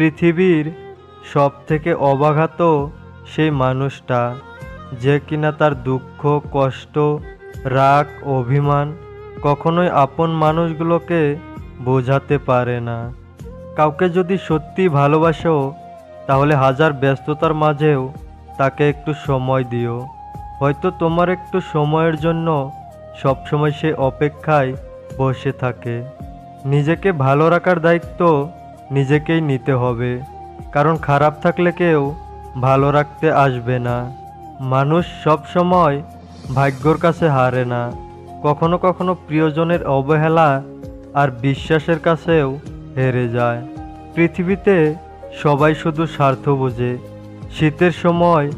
পৃথিবীর সব থেকে অবাঘাত সেই মানুষটা, যে কিনা তার দুঃখ, কষ্ট, রাগ, অভিমান কখনোই আপন মানুষগুলোকে বোঝাতে পারে না। কাউকে যদি সত্যি ভালোবাসো, তাহলে হাজার ব্যস্ততার মাঝেও তাকে একটু সময় দিও। হয়তো তোমার একটু সময়ের জন্য সবসময় সে অপেক্ষায় বসে থাকে। নিজেকে ভালো রাখার দায়িত্ব নিজেকেই নিতে হবে। কারণ খারাপ থাকলে কেউ ভালো রাখতে আসবে না। মানুষ সব সময় ভাগ্যর কাছে হারে না। কখনো কখনো প্রিয়জনের অবহেলা আর বিশ্বাসের কাছেও হেরে যায়। পৃথিবীতে সবাই শুধু স্বার্থ বোঝে। শীতের সময়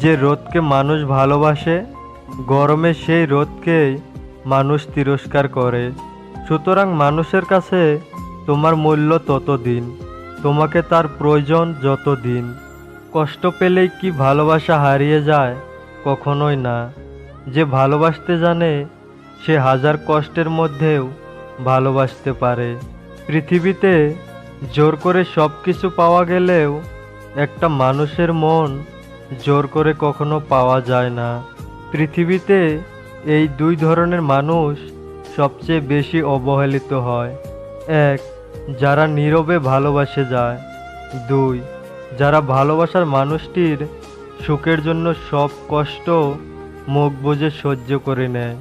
যে রোদকে মানুষ ভালোবাসে, গরমে সেই রোদকেই মানুষ তিরস্কার করে। সুতরাং মানুষের কাছে তোমার মূল্য ততদিন, তোমাকে তার প্রয়োজন যতদিন। কষ্ট পেলেই কি ভালোবাসা হারিয়ে যায়? কখনোই না। যে ভালোবাসতে জানে, সে হাজার কষ্টের মধ্যেও ভালোবাসতে পারে। পৃথিবীতে জোর করে সব কিছু পাওয়া গেলেও একটা মানুষের মন জোর করে কখনো পাওয়া যায় না। পৃথিবীতে এই দুই ধরনের মানুষ সবচেয়ে বেশি অবহেলিত হয়। এক যারা নীরবে ভালোবাসে যায়। দুই, যারা ভালোবাসার মানুষটির সুখের জন্য সব কষ্ট মুখ বুঝে সহ্য করে নেয়।